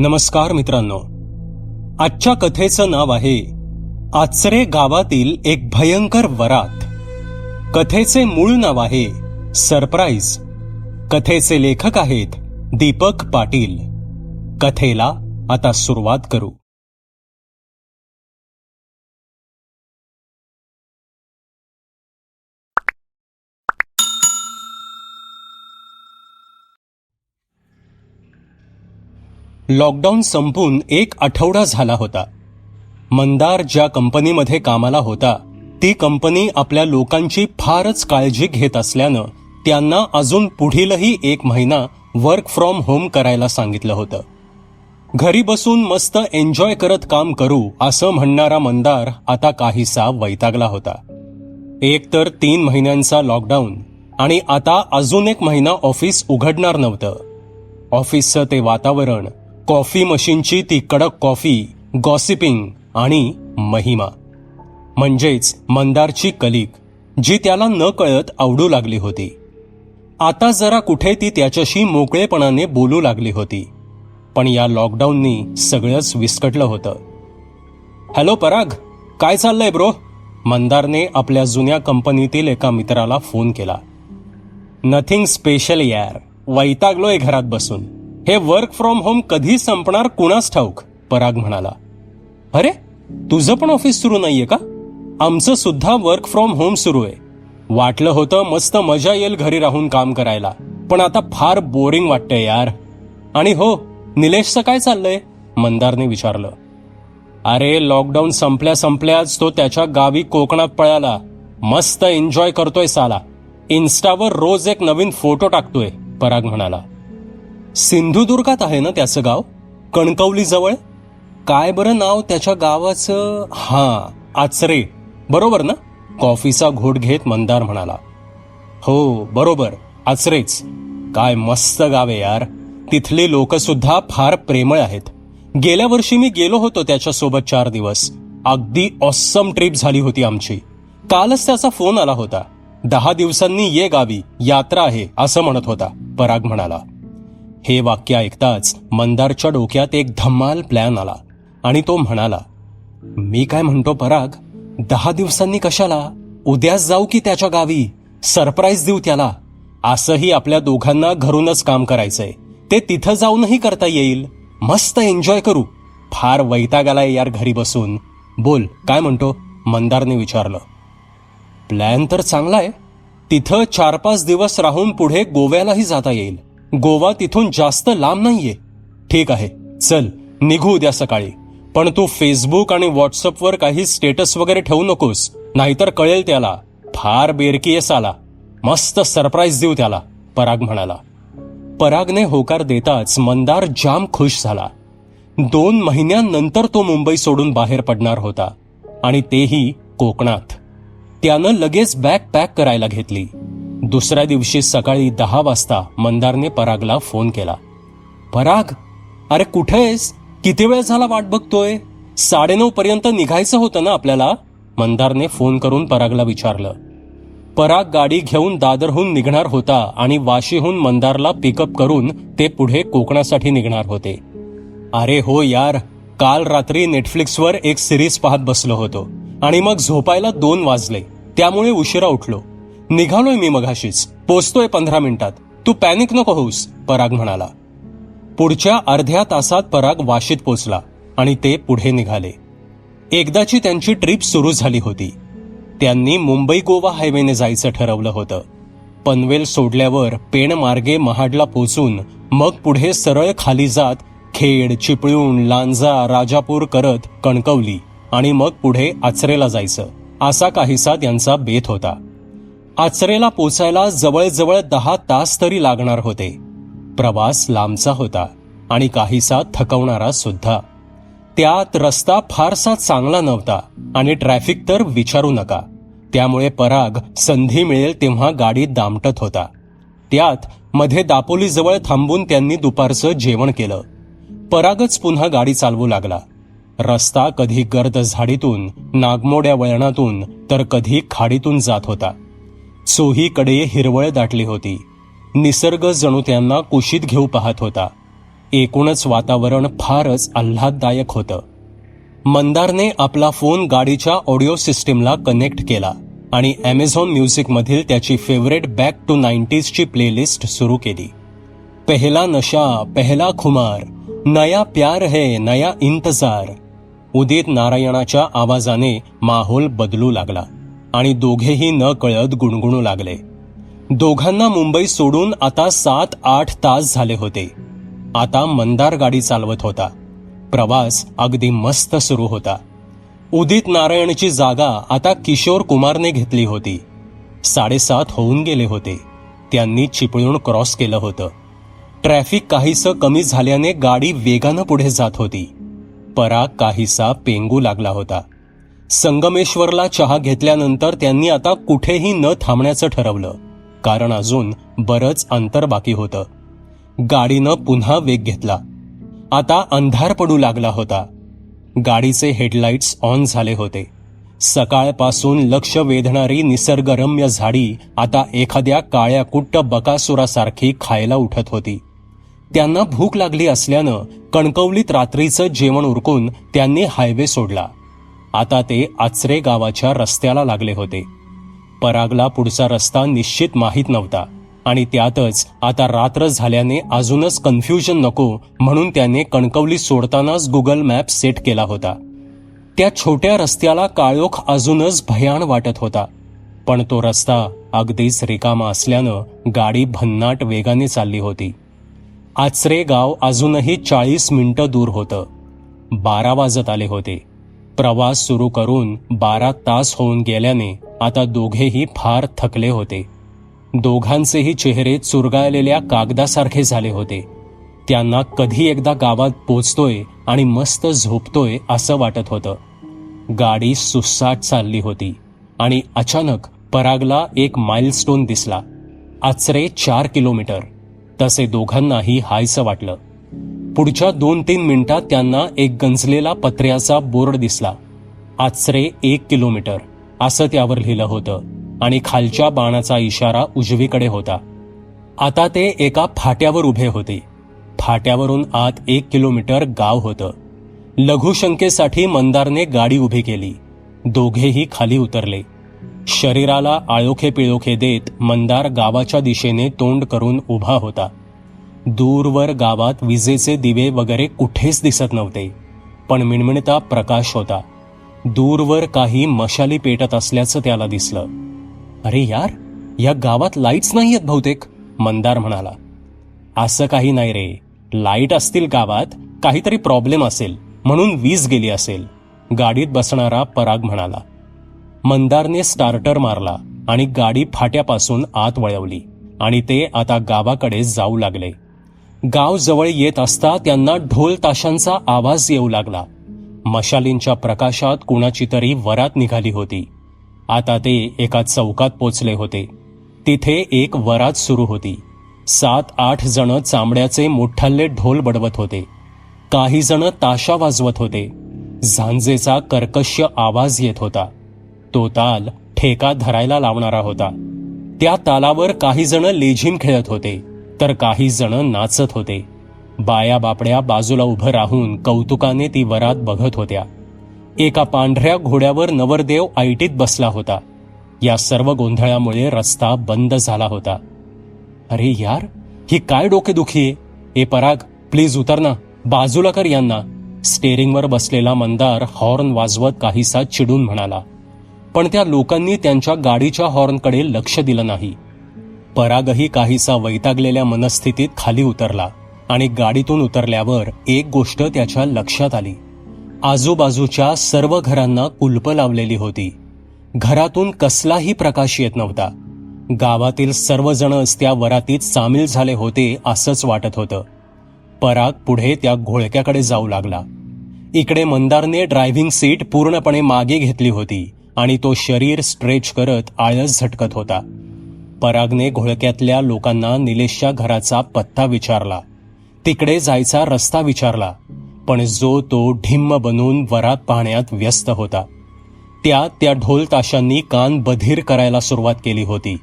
नमस्कार मित्रांनो. आजच्या कथेचं नाव आहे आचरे गावातील एक भयंकर वरात. कथेचे मूळ नाव आहे सरप्राईज. कथेचे लेखक आहेत दीपक पाटील. कथेला आता सुरुवात करू. लॉकडाऊन संपून एक आठवडा झाला होता. मंदार ज्या कंपनीमध्ये कामाला होता ती कंपनी आपल्या लोकांची फारच काळजी घेत असल्यानं त्यांना अजून पुढीलही एक महिना वर्क फ्रॉम होम करायला सांगितलं होतं. घरी बसून मस्त एन्जॉय करत काम करू असं म्हणणारा मंदार आता काहीसा वैतागला होता. एक तर तीन महिन्यांचा लॉकडाऊन आणि आता अजून एक महिना ऑफिस उघडणार नव्हतं. ऑफिसचं ते वातावरण कॉफी मशीनची ती कडक कॉफी गॉसिपिंग आणि महिमा. म्हणजेच मंदारची कलिक जी त्याला न कळत आवडू लागली होती. आता जरा कुठे ती त्याच्याशी मोकळेपणाने बोलू लागली होती. पण या लॉकडाऊननी सगळंच विस्कटलं होतं. हॅलो पराग काय चाललंय ब्रो? मंदारने आपल्या जुन्या कंपनीतील एका मित्राला फोन केला. नथिंग स्पेशल यार वैतागलोय घरात बसून. हे वर्क फ्रॉम होम कधी संपणार कुणास ठाऊक पराग म्हणाला. अरे तुझं पण ऑफिस सुरू नाहीये का? आमचं सुद्धा वर्क फ्रॉम होम सुरू आहे. वाटलं होतं मस्त मजा येईल घरी राहून काम करायला पण आता फार बोरिंग वाटतंय यार. आणि हो निलेशचं काय चाललंय? मंदारने विचारलं. अरे लॉकडाऊन संपल्या संपल्याच तो त्याच्या गावी कोकणात पळाला. मस्त एन्जॉय करतोय साला. इन्स्टावर रोज एक नवीन फोटो टाकतोय पराग म्हणाला. सिंधुदुर्गात आहे ना त्याचं गाव? कणकवली जवळ काय बरं नाव त्याच्या गावाचं? हां आचरे. बरोबर ना? कॉफीचा घोट घेत मंदार म्हणाला. हो बरोबर. आचरेच. काय मस्त गाव आहे यार. तिथले लोकसुद्धा फार प्रेमळ आहेत. गेल्या वर्षी मी गेलो होतो त्याच्यासोबत चार दिवस. अगदी ऑसम ट्रिप झाली होती आमची. कालच त्याचा फोन आला होता. दहा दिवसांनी ये गावी यात्रा आहे असं म्हणत होता पराग म्हणाला. हे वाक्य ऐकताच मंदारच्या डोक्यात एक धम्माल प्लॅन आला आणि तो म्हणाला मी काय म्हणतो पराग? दहा दिवसांनी कशाला? उद्याच जाऊ की त्याच्या गावी? सरप्राईज देऊ त्याला? असंही आपल्या दोघांना घरूनच काम करायचंय. ते तिथं जाऊनही करता येईल. मस्त एन्जॉय करू. फार वैताग आलाय यार घरी बसून. बोल काय म्हणतो? मंदारने विचारलं. प्लॅन तर चांगला आहे. तिथं चार पाच दिवस राहून पुढे गोव्यालाही जाता येईल. गोवा तिथून जास्त लांब नाहीये. ठीक आहे चल निघू उद्या सकाळी. पण तू फेसबुक आणि व्हॉट्सअपवर काही स्टेटस वगैरे ठेवू नकोस नाहीतर कळेल त्याला. फार बेरकी आहे साला. मस्त सरप्राईज देऊ त्याला पराग म्हणाला. परागने होकार देताच मंदार जाम खुश झाला. दोन महिन्यांनंतर तो मुंबई सोडून बाहेर पडणार होता. आणि तेही कोकणात. त्यानं लगेच बॅग पॅक करायला घेतली. दुसऱ्या दिवशी सकाळी दहा वाजता मंदारने परागला फोन केला. पराग अरे कुठे आहेस? किती वेळ झाला वाट बघतोय? साडेनऊ पर्यंत निघायचं होतं ना आपल्याला? मंदारने फोन करून परागला विचारलं. पराग गाडी घेऊन दादरहून निघणार होता आणि वाशीहून मंदारला पिकअप करून ते पुढे कोकणासाठी निघणार होते. अरे हो यार काल रात्री नेटफ्लिक्सवर एक सिरीज पाहत बसलो होतो आणि मग झोपायला दोन वाजले. त्यामुळे उशिरा उठलो. निघालोय मी मघाशीच. पोचतोय पंधरा मिनिटात. तू पॅनिक नको होऊस पराग म्हणाला. पुढच्या अर्ध्या तासात पराग वाशीत पोचला आणि ते पुढे निघाले. एकदाची त्यांची ट्रिप सुरू झाली होती. त्यांनी मुंबई गोवा हायवेने जायचं ठरवलं होतं. पनवेल सोडल्यावर पेण मार्गे महाडला पोचून मग पुढे सरळ खाली जात खेड चिपळूण लांजा राजापूर करत कणकवली आणि मग पुढे आचरेला जायचं. असा काहीसा त्यांचा बेत होता. आचरेला पोचायला जवळजवळ दहा तास तरी लागणार होते. प्रवास लांबचा होता आणि काहीसा थकवणारा सुद्धा. त्यात रस्ता फारसा चांगला नव्हता आणि ट्रॅफिक तर विचारू नका. त्यामुळे पराग संधी मिळेल तेव्हा गाडी दामटत होता. त्यात मध्ये दापोलीजवळ थांबून त्यांनी दुपारचं जेवण केलं. परागच पुन्हा गाडी चालवू लागला. रस्ता कधी गर्द झाडीतून नागमोड्या वळणातून तर कधी खाडीतून जात होता. चोहीकडे हिरवळ दाटली होती. निसर्ग जणू त्यांना कुशीत घेऊ पाहत होता. एकूणच वातावरण फारच आल्हाददायक होतं. मंदारने आपला फोन गाडीच्या ऑडिओ सिस्टीमला कनेक्ट केला आणि ॲमेझॉन म्युझिकमधील त्याची फेवरेट बॅक टू नाईन्टीजची प्लेलिस्ट सुरू केली. पहिला नशा पहला खुमार नया प्यार है नया इंतजार. उदित नारायणाच्या आवाजाने माहोल बदलू लागला. आणि दोघेही न कळत गुणगुणू लागले. दोघांना मुंबई सोडून आता सात आठ तास झाले होते. आता मंदार गाडी चालवत होता. प्रवास अगदी मस्त सुरू होता. उदित नारायणची जागा आता किशोर कुमारने घेतली होती. साडेसात होऊन गेले होते. त्यांनी चिपळूण क्रॉस केलं होतं. ट्रॅफिक काहीसं कमी झाल्याने गाडी वेगानं पुढे जात होती. पराग काहीसा पेंगू लागला होता. संगमेश्वरला चहा घेतल्यानंतर त्यांनी आता कुठेही न थांबण्याचं ठरवलं. कारण अजून बरंच अंतर बाकी होतं. गाडीनं पुन्हा वेग घेतला. आता अंधार पडू लागला होता. गाडीचे हेडलाईट्स ऑन झाले होते. सकाळपासून लक्ष वेधणारी निसर्गरम्य झाडी आता एखाद्या काळ्या कुट्ट बकासुरासारखी खायला उठत होती. त्यांना भूक लागली असल्यानं कणकवलीत रात्रीचं जेवण उरकून त्यांनी हायवे सोडला. आता ते आचरे गावाच्या रस्त्याला लागले होते. परागला पुढचा रस्ता निश्चित माहीत नव्हता आणि त्यातच आता रात्र झाल्याने अजूनच कन्फ्युजन नको म्हणून त्याने कणकवली सोडतानाच गुगल मॅप सेट केला होता. त्या छोट्या रस्त्याला काळोख अजूनच भयाण वाटत होता. पण तो रस्ता अगदीच रिकामा असल्यानं गाडी भन्नाट वेगाने चालली होती. आचरे गाव अजूनही चाळीस मिनिटं दूर होतं. बारा वाजत आले होते. प्रवास सुरू करून बारा तास होऊन गेल्याने आता दोघेही फार थकले होते. दोघांचेही चेहरे चुरगाळलेल्या कागदासारखे झाले होते. त्यांना कधी एकदा गावात पोचतोय आणि मस्त झोपतोय असं वाटत होतं. गाडी सुसाट चालली होती आणि अचानक परागला एक माइलस्टोन दिसला. आचरे चार किलोमीटर. तसे दोघांनाही हायसं वाटलं. पुढच्या दोन तीन मिनिटात त्यांना एक गंजलेला पत्र्याचा बोर्ड दिसला. आचरे एक किलोमीटर असं त्यावर लिहिलं होतं आणि खालच्या बाणाचा इशारा उजवीकडे होता. आता ते एका फाट्यावर उभे होते. फाट्यावरून आत एक किलोमीटर गाव होतं. लघुशंकेसाठी मंदारने गाडी उभी केली. दोघेही खाली उतरले. शरीराला आळोखे पिळोखे देत मंदार गावाच्या दिशेने तोंड करून उभा होता. दूरवर गावात विजेचे दिवे वगैरे कुठेच दिसत नव्हते. पण मिणमिणता प्रकाश होता. दूरवर काही मशाली पेटत असल्याचं त्याला दिसलं. अरे यार या गावात लाईट्स नाही आहेत बहुतेक मंदार म्हणाला. असं काही नाही रे. लाइट असतील गावात काहीतरी प्रॉब्लेम असेल म्हणून वीज गेली असेल गाडीत बसणारा पराग म्हणाला. मंदारने स्टार्टर मारला आणि गाडी फाट्यापासून आत वळवली आणि ते आता गावाकडे जाऊ लागले. गाव जवळ येत असता त्यांना ढोल ताशांचा आवाज येऊ लागला. मशालींच्या प्रकाशात कुणाची तरी वरात निघाली होती. आता ते एका चौकात पोचले होते. तिथे एक वरात सुरू होती. सात आठ जण चांबड्याचे मोठ्ठल्ले ढोल बडवत होते. काही जण ताशा वाजवत होते. झांजेचा कर्कश आवाज येत होता. तो ताल ठेका धरायला लावणारा होता. त्या तालावर काही जण लेझिम खेळत होते. तर काही जण नाचत होते. बाया बापड्या बाजूला उभं राहून कौतुकाने ती वरात बघत होत्या. एका पांढऱ्या घोड्यावर नवरदेव आयटीत बसला होता. या सर्व गोंधळामुळे रस्ता बंद झाला होता. अरे यार ही काय डोकेदुखी आहे? ए पराग प्लीज उतर ना. बाजूला कर यांना. स्टेअरिंगवर बसलेला मंदार हॉर्न वाजवत काहीसा चिडून म्हणाला. पण त्या लोकांनी त्यांच्या गाडीच्या हॉर्नकडे लक्ष दिलं नाही. परागही काहीसा वैतागलेल्या मनस्थितीत खाली उतरला आणि गाडीतून उतरल्यावर एक गोष्ट त्याच्या लक्षात आली. आजूबाजूच्या सर्व घरांना कुलप लावलेली होती. घरातून कसलाही प्रकाश येत नव्हता. गावातील सर्वजणच त्या वरातीत सामील झाले होते असंच वाटत होतं. पराग पुढे त्या घोळक्याकडे जाऊ लागला. इकडे मंदारने ड्रायव्हिंग सीट पूर्णपणे मागे घेतली होती आणि तो शरीर स्ट्रेच करत आळस झटकत होता. परागने घोळक्यातल्या लोकांना निलेशच्या घराचा पत्ता विचारला. तिकडे जायचा रस्ता विचारला पण जो तो ढिम्म बनून वरात पाहण्यात व्यस्त होता. त्या त्या ढोल ताशांनी कान बधीर करायला सुरुवात केली होती.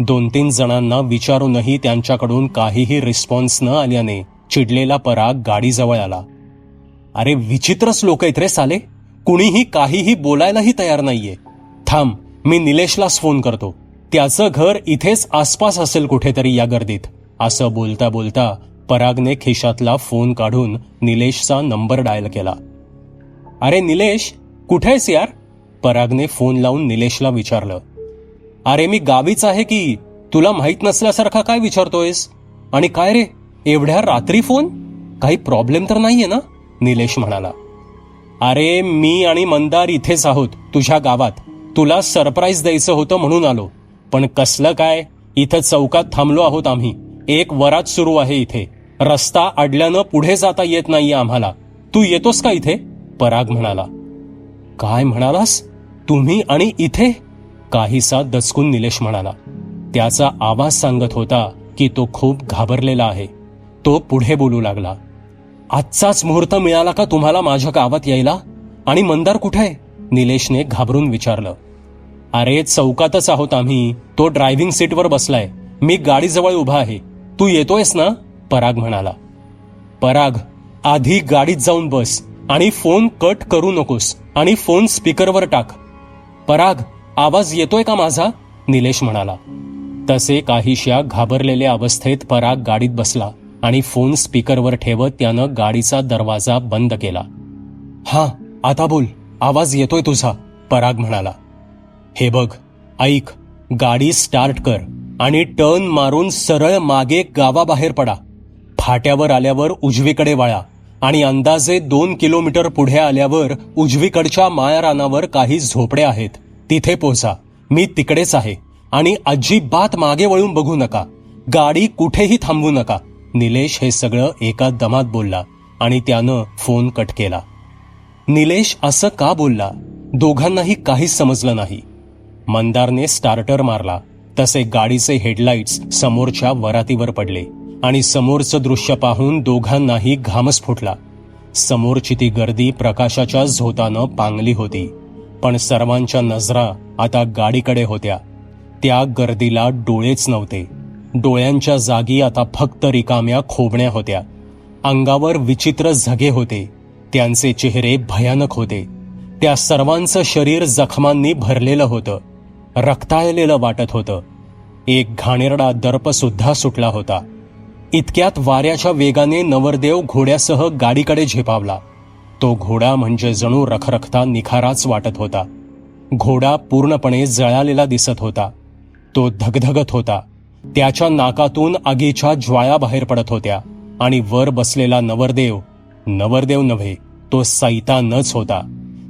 दोन तीन जणांना विचारूनही त्यांच्याकडून काहीही रिस्पॉन्स न आल्याने चिडलेला पराग गाडीजवळ आला. अरे विचित्रच लोक आहेत रे साले. कुणीही काहीही बोलायलाही तयार नाहीये. थांब मी निलेशलाच फोन करतो. त्याचं घर इथेच आसपास असेल कुठेतरी या गर्दीत. असं बोलता बोलता परागने खिशातला फोन काढून निलेशचा नंबर डायल केला. अरे निलेश कुठे आहेस यार? परागने फोन लावून निलेशला विचारलं. अरे मी गावीच आहे की तुला माहीत नसल्यासारखा काय विचारतोयस? आणि काय रे एवढ्या रात्री फोन? काही प्रॉब्लेम तर नाहीये ना? निलेश म्हणाला. अरे मी आणि मंदार इथेच आहोत तुझ्या गावात. तुला सरप्राईज द्यायचं होतं म्हणून आलो. पण कसलं काय? इथं चौकात थांबलो आहोत आम्ही. एक वरात सुरू आहे इथे. रस्ता अडल्यानं पुढे जाता येत नाहीये आम्हाला. तू येतोस का इथे? पराग म्हणाला. काय म्हणालास? तुम्ही आणि इथे? काहीसा दचकून निलेश म्हणाला. त्याचा आवाज सांगत होता की तो खूप घाबरलेला आहे. तो पुढे बोलू लागला. आजचाच मुहूर्त मिळाला का तुम्हाला माझ्या गावात यायला? आणि मंदार कुठे आहे? निलेशने घाबरून विचारलं. अरे चौकातच आहोत आम्ही. तो ड्रायव्हिंग सीटवर बसलाय. मी गाडीजवळ उभा आहे. तू येतोयस ना? पराग म्हणाला. पराग आधी गाडीत जाऊन बस आणि फोन कट करू नकोस आणि फोन स्पीकरवर टाक. पराग आवाज येतोय का माझा? निलेश म्हणाला. तसे काहीशा घाबरलेल्या अवस्थेत पराग गाडीत बसला आणि फोन स्पीकरवर ठेवत त्यानं गाडीचा दरवाजा बंद केला. हा आता बोल. आवाज येतोय तुझा पराग म्हणाला. हे बघ ऐक गाडी स्टार्ट कर आणि टर्न मारून सरळ मागे गावाबाहेर पडा. फाट्यावर आल्यावर उजवीकडे वळा आणि अंदाजे दोन किलोमीटर पुढे आल्यावर उजवीकडच्या मायारानावर काही झोपड्या आहेत. तिथे पोहोचा. मी तिकडेच आहे आणि अजिबात मागे वळून बघू नका. गाडी कुठेही थांबवू नका. निलेश हे सगळं एका दमात बोलला आणि त्यानं फोन कट केला. निलेश असं का बोलला? दोघांनाही काहीच समजलं नाही. मंदारने स्टार्टर मारला तसे गाडीचे हेडलाईट्स समोरच्या वरातीवर पडले आणि समोरचं दृश्य पाहून दोघांनाही घामच फुटला. समोरची ती गर्दी प्रकाशाच्या झोतानं पांगली होती पण सर्वांच्या नजरा आता गाडीकडे होत्या. त्या गर्दीला डोळेच नव्हते. डोळ्यांच्या जागी आता फक्त रिकाम्या खोबण्या होत्या. अंगावर विचित्र झगे होते. त्यांचे चेहरे भयानक होते. त्या सर्वांचं शरीर जखमांनी भरलेलं होतं. रक्ताळलेलं वाटत होतं. एक घाणेरडा दर्प सुद्धा सुटला होता. इतक्यात वाऱ्याच्या वेगाने नवरदेव घोड्यासह गाडीकडे झेपावला. तो घोडा म्हणजे जणू रखरखता निखाराच वाटत होता. घोडा पूर्णपणे जळालेला दिसत होता. तो धगधगत होता. त्याच्या नाकातून आगीच्या ज्वाळा बाहेर पडत होत्या आणि वर बसलेला नवरदेव नवरदेव नव्हे तो सैतानच होता.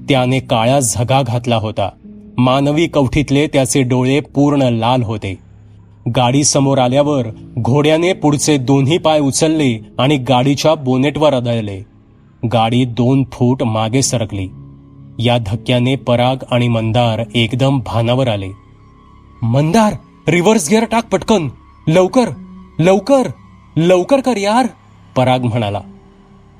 त्याने काळ्या झगा घातला होता. मानवी कवठीतले त्याचे डोळे पूर्ण लाल होते. गाडी समोर आल्यावर घोड्याने पुढचे दोन्ही पाय उचलले आणि गाडीच्या बोनेटवर आदळले. गाडी दोन फूट मागे सरकली. या धक्क्याने पराग आणि मंदार एकदम भानावर आले. मंदार रिव्हर्स गिअर टाक पटकन. लवकर लवकर लवकर कर यार पराग म्हणाला.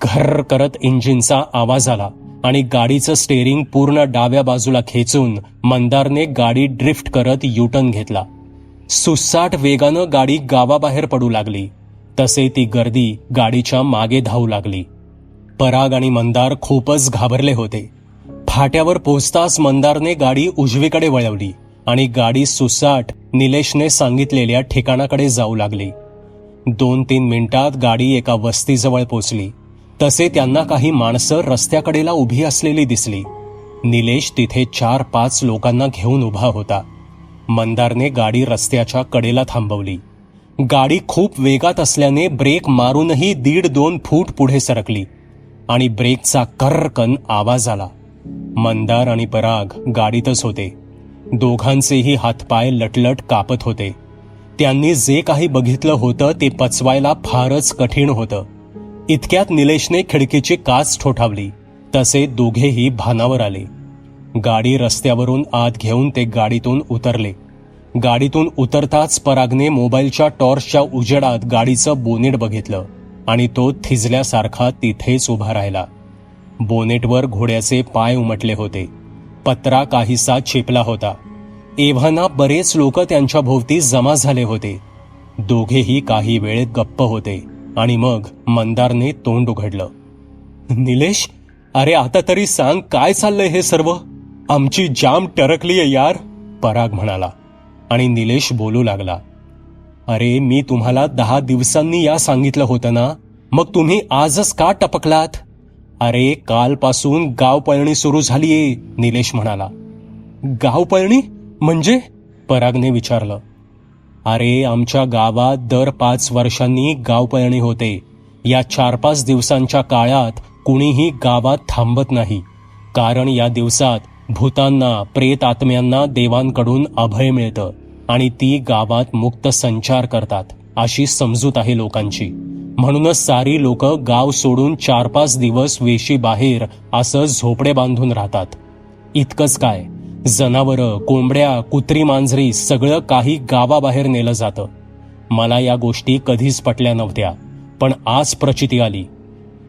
घर करत इंजिनचा आवाज आला. आणि गाडीचं स्टेअरिंग पूर्ण डाव्या बाजूला खेचून मंदारने गाडी ड्रिफ्ट करत युटर्न घेतला. सुसाट वेगानं गाडी गावाबाहेर पडू लागली. तसे ती गर्दी गाडीच्या मागे धावू लागली. पराग आणि मंदार खूपच घाबरले होते. फाट्यावर पोहोचताच मंदारने गाडी उजवीकडे वळवली आणि गाडी सुसाट निलेशने सांगितलेल्या ठिकाणाकडे जाऊ लागली. दोन तीन मिनिटात गाडी एका वस्तीजवळ पोचली तसे त्यांना काही माणसं रस्त्याकडेला उभी असलेली दिसली. निलेश तिथे चार पाच लोकांना घेऊन उभा होता. मंदारने गाडी रस्त्याच्या कडेला थांबवली. गाडी खूप वेगात असल्याने ब्रेक मारूनही दीड दोन फूट पुढे सरकली आणि ब्रेकचा कर्रकन आवाज आला. मंदार आणि पराग गाडीतच होते. दोघांचेही हातपाय लटलट कापत होते. त्यांनी जे काही बघितलं होतं ते पचवायला फारच कठीण होतं. इतक्यात निलेशने खिडकीची काच ठोठावली. तसे दोघेही भानावर आले. गाडी रस्त्यावरून आत घेऊन ते गाडीतून उतरले. गाडीतून उतरताच परागने मोबाईलच्या टॉर्चच्या उजेडात गाडीचं बोनेट बघितलं आणि तो थिजल्यासारखा तिथेच उभा राहिला. बोनेटवर घोड्याचे पाय उमटले होते. पत्रा काहीसा चिपला होता. एव्हाना बरेच लोक त्यांच्या भोवती जमा झाले होते. दोघेही काही वेळेत गप्प होते. आणि मग मंदारने तोंड उघडलं. निलेश अरे आता तरी सांग काय चाललंय हे सर्व? आमची जाम टरकलीये यार पराग म्हणाला. आणि निलेश बोलू लागला. अरे मी तुम्हाला दहा दिवसांनी या सांगितलं होतं ना मग तुम्ही आजच का टपकलात? अरे कालपासून गावपळणी सुरू झालीये निलेश म्हणाला. गावपळणी? म्हणजे? परागने विचारलं. अरे आमच्या गावात दर पाच वर्षांनी गावपळणी होते. या चार पाच दिवसांच्या काळात कुणीही गावात थांबत नाही. कारण या दिवसात भूतांना प्रेत आत्म्यांना देवांकडून अभय मिळतं आणि ती गावात मुक्त संचार करतात अशी समजूत आहे लोकांची. म्हणूनच सारी लोक गाव सोडून चार पाच दिवस वेशी बाहेर असं झोपडे बांधून राहतात. इतकंच काय? जनावरं कोंबड्या कुत्री मांजरी सगळं काही गावाबाहेर नेलं जातं. मला या गोष्टी कधीच पटल्या नव्हत्या पण आज प्रचिती आली.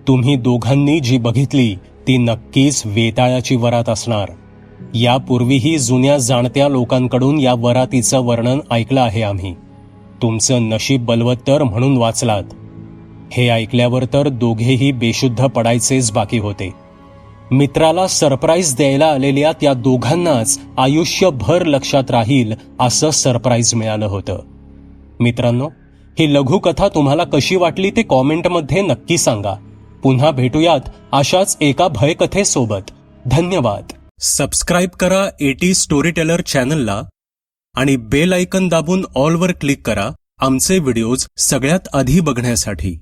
तुम्ही दोघांनी जी बघितली ती नक्कीच वेताळाची वरात असणार. यापूर्वीही जुन्या जाणत्या लोकांकडून या वरातीचं वर्णन ऐकलं आहे आम्ही. तुमचं नशीब बलवत्तर म्हणून वाचलात. हे ऐकल्यावर तर दोघेही बेशुद्ध पडायचेच बाकी होते. मित्राला सरप्राईज द्यायला आलेल्या त्या दोघांनाच आयुष्यभर लक्षात राहील असं सरप्राईज मिळालं होतं. मित्रांनो ही लघुकथा तुम्हाला कशी वाटली ते कॉमेंटमध्ये नक्की सांगा. पुन्हा भेटूयात अशाच एका भयकथेसोबत. धन्यवाद. सबस्क्राईब करा एटी स्टोरी टेलर चॅनलला आणि बेल आयकन दाबून ऑलवर क्लिक करा. आमचे व्हिडिओज सगळ्यात आधी बघण्यासाठी.